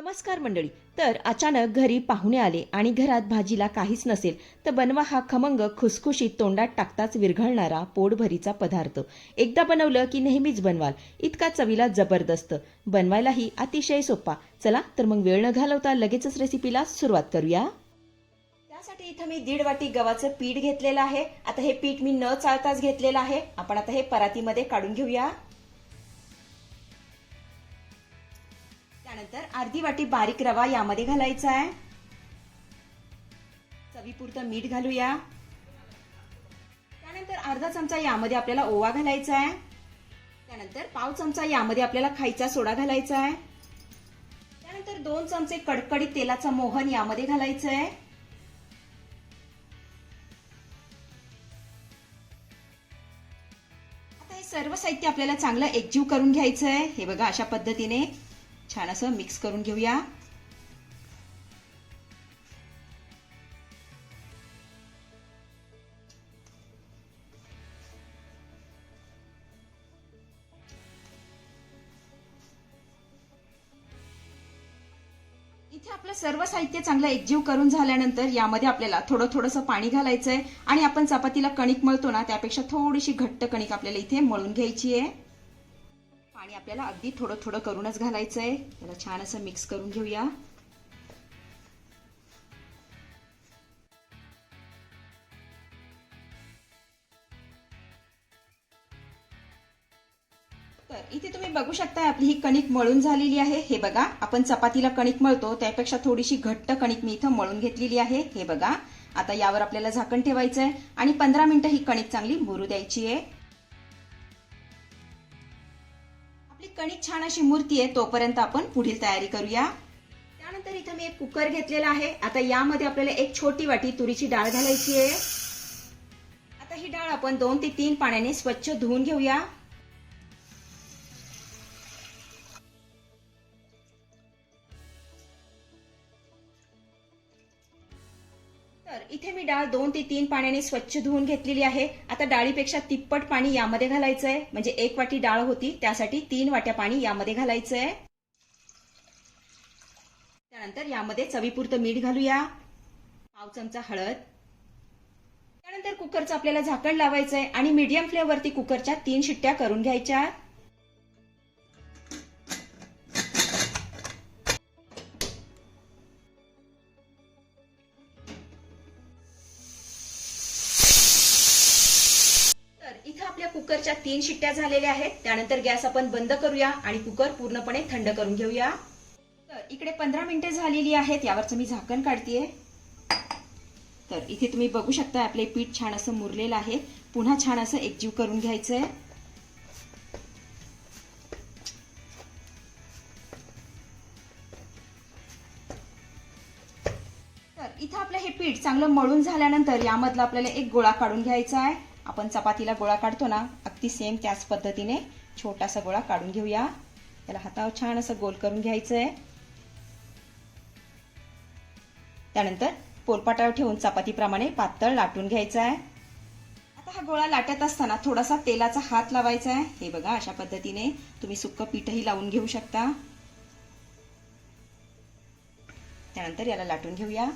नमस्कार मंडळी. तर अचानक घरी पाहुणे आले आणि घरात भाजीला काहीच नसेल तर बनवा हा खमंग खुसखुशीत तोंडात टाकताच विरघळणारा पोटभरीचा पदार्थ. एकदा बनवलं की नेहमीच बनवाल. इतका चवीला जबरदस्त. बनवायलाही अतिशय सोपा. चला तर मग वेळ न घालवता लगेचच रेसिपीला सुरुवात करूया. त्यासाठी इथं मी दीड वाटी गव्हाचं पीठ घेतलेलं आहे. आता हे पीठ मी न चाळताच घेतलेलं आहे. आपण आता हे परातीमध्ये काढून घेऊया. त्यानंतर अर्धी वाटी बारीक रवा यामध्ये घालायचा आहे. चवीपुरतं मीठ घालूया. त्यानंतर अर्धा चमचा यामध्ये आपल्याला ओवा घालायचा आहे. त्यानंतर पाव चमचा यामध्ये आपल्याला खायचा सोडा घालायचा आहे. त्यानंतर दोन चमचे कडकडीत तेलाचा मोहन यामध्ये घालायचं आहे. आता हे सर्व साहित्य आपल्याला चांगलं एकजीव करून घ्यायचं आहे. हे बघा अशा पद्धतीने. छान असं मिक्स करून घेऊया. इथे आपलं सर्व साहित्य चांगलं एकजीव करून झाल्यानंतर यामध्ये आपल्याला थोडं थोडंसं पाणी घालायचंय आणि आपण चपातीला कणिक मळतो ना त्यापेक्षा थोडीशी घट्ट कणिक आपल्याला इथे मळून घ्यायची आहे. आपल्याला अगदी थोडं थोडं करूनच घालायचंय. त्याला छान असं मिक्स करून घेऊया. तर इथे तुम्ही बघू शकता आपली ही कणिक मळून झालेली आहे. हे बघा आपण चपातीला कणिक मळतो त्यापेक्षा थोडीशी घट्ट कणिक मी इथं मळून घेतलेली आहे. हे बघा आता यावर आपल्याला झाकण ठेवायचं आहे आणि पंधरा मिनिटं ही कणिक चांगली मुरू द्यायची आहे. आपली छान अशी मूर्ती आहे तोपर्यंत आपण पुढील तयारी करूया. त्यानंतर इथं मी एक कुकर घेतलेला आहे. आता यामध्ये आपल्याला एक छोटी वाटी तुरीची डाळ घालायची आहे. आता ही डाळ आपण दोन ते तीन पाण्याने स्वच्छ धुवून घेऊया. डाळ दोन ते तीन पाण्याने स्वच्छ धुवून घेतलेली आहे. आता डाळीपेक्षा तिप्पट पाणी यामध्ये घालायचं आहे म्हणजे एक वाटी डाळ होती त्यासाठी तीन वाट्या पाणी यामध्ये घालायचं आहे त्यानंतर यामध्ये चवीपुरतं मीठ घालूया. पाव चमचा हळद. त्यानंतर कुकरचं आपल्याला झाकण लावायचं आहे आणि मीडियम फ्लेमवरती कुकरच्या तीन शिट्ट्या करून घ्यायच्या गॅसच्या तीन शिट्ट्या झालेल्या आहेत. त्यानंतर गॅस आपण बंद करूया आणि कुकर पूर्णपणे थंड करून घेऊया. तर इकडे पंधरा मिनिटे झालेली आहेत. यावरचं मी झाकण काढतेय. तर इथे तुम्ही बघू शकता आपले पीठ छान असं मुरलेलं आहे. पुन्हा छान असं एकजीव करून घ्यायचंय. तर इथं आपलं हे पीठ चांगलं मळून झाल्यानंतर यामधला आपल्याला एक गोळा काढून घ्यायचा आहे आपण चपातीला गोळा काढतो ना. अगदी सेम त्याच पद्धतीने छोटासा गोळा काढून घेऊया. त्याला हातावर छान असं गोल करून घ्यायचं आहे त्यानंतर पोलपाटावर ठेवून चपातीप्रमाणे पातळ लाटून घ्यायचा आहे आता हा गोळा लाटत असताना थोडासा तेलाचा हात लावायचा आहे हे बघा अशा पद्धतीने तुम्ही सुक्क पीठही लावून घेऊ शकता. त्यानंतर याला लाटून घेऊया.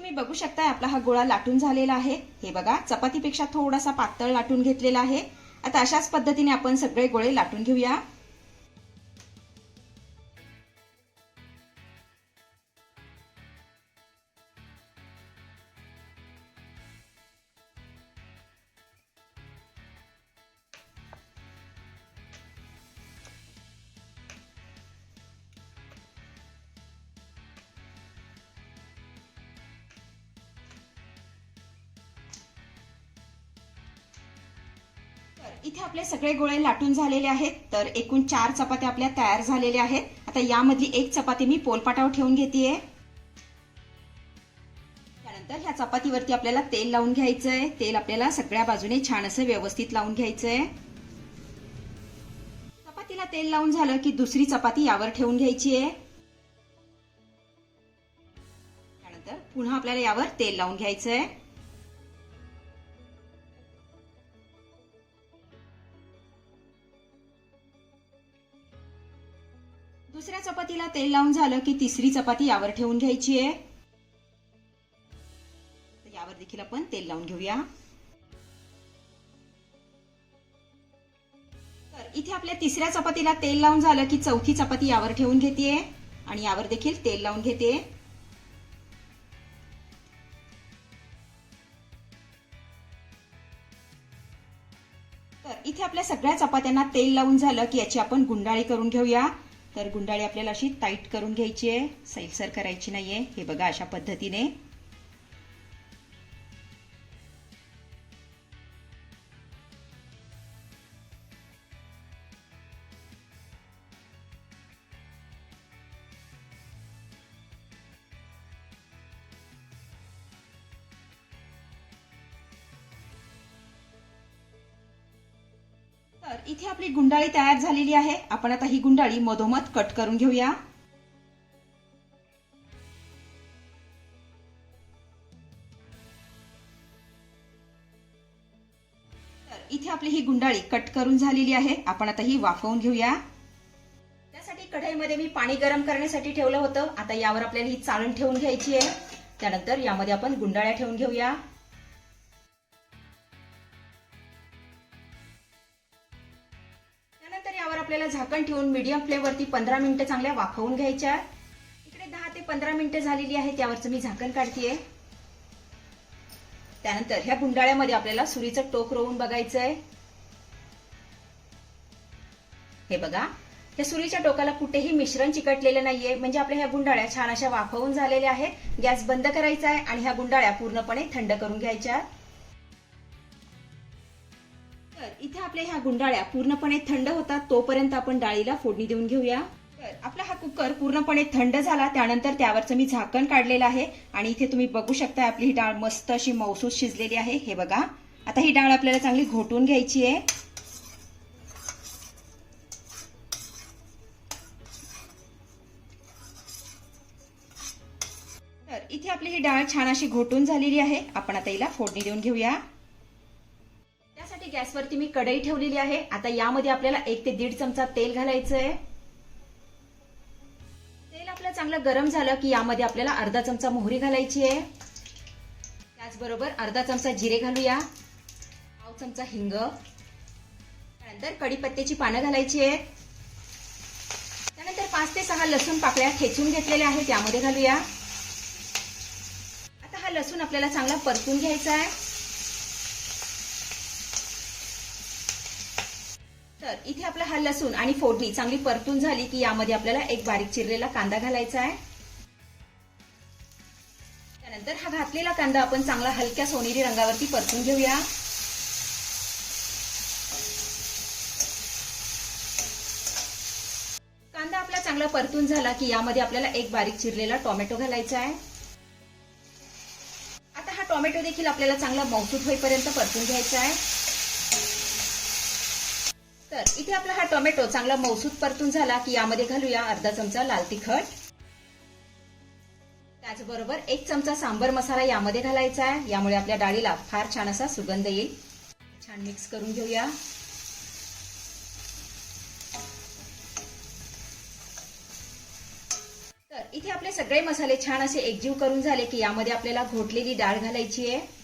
तुम्ही बघू शकता आपला हा गोळा लाटून झालेला आहे. हे बघा चपातीपेक्षा थोडासा पातळ लाटून घेतलेला आहे. आता अशाच पद्धतीने आपण सगळे गोळे लाटून घेऊया. इथे आपले सगळे गोळे लाटून झालेले आहेत. तर एकूण चार चपात्या आपल्या तयार झालेल्या आहेत. आता यामधली एक चपाती मी पोलपाटावर ठेवून घेतेय. त्यानंतर ह्या चपातीवरती आपल्याला तेल लावून घ्यायचंय. तेल आपल्याला सगळ्या बाजूने छान असं व्यवस्थित लावून घ्यायचंय. चपातीला तेल लावून झालं की दुसरी चपाती यावर ठेवून घ्यायची आहे. त्यानंतर पुन्हा आपल्याला यावर तेल लावून घ्यायचंय. दुसऱ्या चपातीला तेल लावून झालं की तिसरी चपाती यावर ठेवून घ्यायची आहे. यावर देखील आपण तेल लावून घेऊया. तर इथे आपल्या तिसऱ्या चपातीला तेल लावून झालं की चौथी चपाती यावर ठेवून घेते आणि यावर देखील तेल लावून घेते तर इथे आपल्या सगळ्या चपात्यांना तेल लावून झालं की याची आपण गुंडाळी करून घेऊया. तर गुंडाळी आपल्याला अशी टाईट करून घ्यायची आहे. सैलसर करायची नाहीये. हे बघा अशा पद्धतीने. तर इथे आपली गुंडाळी तयार झालेली आहे. आपण आता ही गुंडाळी मधोमध कट करून घेऊया. तर इथे आपली ही गुंडाळी कट करून झालेली आहे. आपण आता ही वाफवून घेऊया. त्यासाठी कढईमध्ये मी पाणी गरम करण्यासाठी ठेवलं होतं. आता यावर आपल्याला ही चाळण ठेवून घ्यायची आहे. त्यानंतर यामध्ये आपण गुंडाळ्या ठेवून घेऊया. आपल्याला झाकण ठेवून मीडियम फ्लेमवरती पंधरा मिनिटं चांगल्या वाफवून घ्यायच्या. इकडे दहा ते पंधरा मिनिटं झालेली आहे त्यावरचं मी झाकण काढतीये. त्यानंतर ह्या गुंडाळ्यामध्ये आपल्याला सुरीचं टोक रोवून बघायचं आहे हे बघा या सुरीच्या टोकाला कुठेही मिश्रण चिकटलेलं नाहीये. म्हणजे आपल्या ह्या गुंडाळ्या छान अशा वाफवून झालेल्या आहेत. गॅस बंद करायचा आहे आणि ह्या गुंडाळ्या पूर्णपणे थंड करून घ्यायच्या. इथे आपल्या ह्या गुंडाळ्या पूर्णपणे थंड होतात तोपर्यंत आपण डाळीला फोडणी देऊन घेऊया. तर आपला हा कुकर पूर्णपणे थंड झाला त्यानंतर त्यावरचं मी झाकण काढलेलं आहे. आणि इथे तुम्ही बघू शकता आपली ही डाळ मस्त अशी मौसूस शिजलेली आहे. हे बघा. आता ही डाळ आपल्याला चांगली घोटून घ्यायची आहे. तर इथे आपली ही डाळ छान अशी घोटून झालेली आहे. आपण आता हिला फोडणी देऊन घेऊया. त्यासाठी गॅसवरती मी कढई ठेवलेली आहे. आता यामध्ये आपल्याला एक ते दीड चमचा तेल घालायचं आहे तेल आपलं चांगलं गरम झालं की यामध्ये आपल्याला अर्धा चमचा मोहरी घालायची आहे. त्याचबरोबर अर्धा चमचा जिरे घालूया. पाव चमचा हिंग. त्यानंतर कढीपत्त्याची पानं घालायची आहेत. त्यानंतर पाच ते सहा लसूण पाकळ्या खेचून घेतलेल्या आहेत त्यामध्ये घालूया. आता हा लसूण आपल्याला चांगला परतून घ्यायचा आहे. तर इथे आपला हा लसूण आणि फोडणी चांगली परतून झाली की यामध्ये आपल्याला एक बारीक चिरलेला कांदा घालायचा आहे. त्यानंतर हा घातलेला कांदा आपण चांगला हलक्या सोनेरी रंगावरती परतून घेऊया. कांदा आपला चांगला परतून झाला की यामध्ये आपल्याला एक बारीक चिरलेला टोमॅटो घालायचा आहे. आता हा टोमॅटो देखील आपल्याला चांगला मौसूद होईपर्यंत परतून घ्यायचा आहे. तर इथे आपला हा टोमॅटो चांगला मौसूद परतून झाला की यामध्ये घालूया अर्धा चमचा लाल तिखट. त्याचबरोबर एक चमचा सांबर मसाला यामध्ये घालायचा आहे. यामुळे आपल्या डाळीला फार छान असा सुगंध येईल. छान मिक्स करून घेऊया. तर इथे आपले सगळे मसाले छान असे एकजीव करून झाले की यामध्ये आपल्याला घोटलेली डाळ घालायची आहे.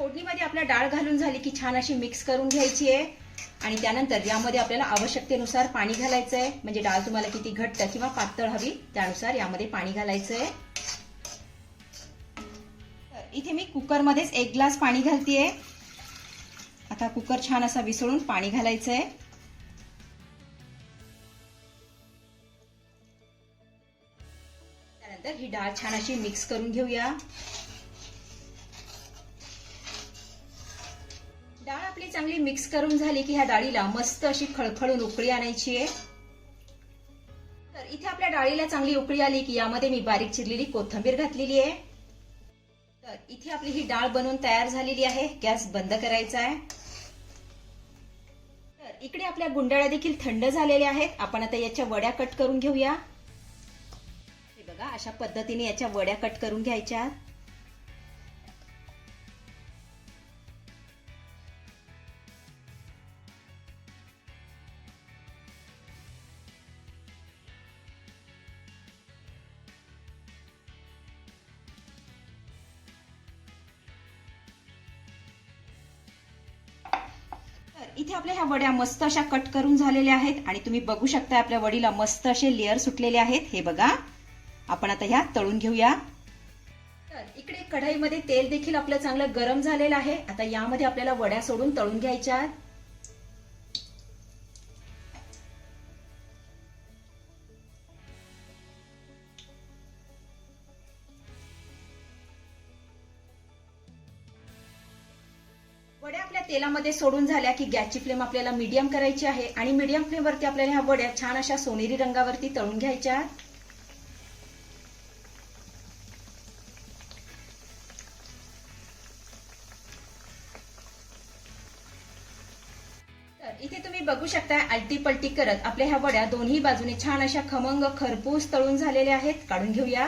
फोडणीमध्ये आपल्या डाळ घालून झाली की छान अशी मिक्स करून घ्यायची आहे. आणि त्यानंतर यामध्ये आपल्याला आवश्यकतेनुसार पाणी घालायचं आहे म्हणजे डाळ तुम्हाला किती घट्ट किंवा पातळ हवी त्यानुसार यामध्ये पाणी घालायचं आहे इथे मी कुकरमध्येच एक ग्लास पाणी घालतीये. आता कुकर छान असा विसळून पाणी घालायचं आहे त्यानंतर ही डाळ छान अशी मिक्स करून घेऊया. चांगली मिक्स करून झाली की ह्या डाळीला मस्त अशी खळखळून उकळी आणायची आहे. तर इथे आपल्या डाळीला चांगली उकळी आली की यामध्ये मी बारीक चिरलेली कोथिंबीर घातलेली आहे. तर इथे आपली ही डाळ बनवून तयार झालेली आहे. गॅस बंद करायचा आहे. तर इकडे आपल्या गुंडाळ्या देखील थंड झालेल्या आहेत. आपण आता याच्या वड्या कट करून घेऊया. हे बघा अशा पद्धतीने याच्या वड्या कट करून घ्यायच्या. इथे आपल्या ह्या वड्या मस्त अशा कट करून झालेल्या आहेत आणि तुम्ही बघू शकता आपल्या वडीला मस्त असे लेअर सुटलेले आहेत. हे बघा. आपण आता ह्या तळून घेऊया. तर इकडे कढईमध्ये तेल देखील आपलं चांगलं गरम झालेलं आहे. आता यामध्ये आपल्याला वड्या सोडून तळून घ्यायच्या तेलामध्ये सोडून झाल्या की गॅसची फ्लेम आपल्याला मीडियम करायची आहे आणि मीडियम फ्लेमवरती आपल्याला ह्या वड्या छान अशा सोनेरी रंगावरती तळून घ्यायच्या आहेत. इथे तुम्ही बघू शकता आलटी पलटी करत आपल्या ह्या वड्या दोन्ही बाजूने छान अशा खमंग खरपूस तळून झालेल्या आहेत काढून घेऊया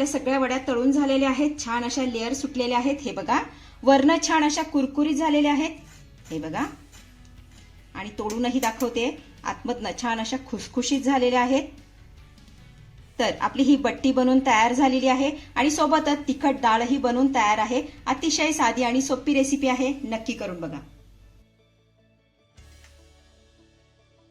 आपल्या सगळ्या वड्या तळून झालेल्या आहेत. छान अशा लेअर सुटलेल्या आहेत. हे बघा. वरनं छान अशा कुरकुरीत झालेल्या आहेत. हे बघा. आणि तोडूनही दाखवते. आतमधनं छान अशा खुसखुशीत झालेल्या आहेत. तर आपली ही बट्टी बनवून तयार झालेली आहे. आणि सोबतच तिखट डाळही बनवून तयार आहे. अतिशय साधी आणि सोपी रेसिपी आहे. नक्की करून बघा.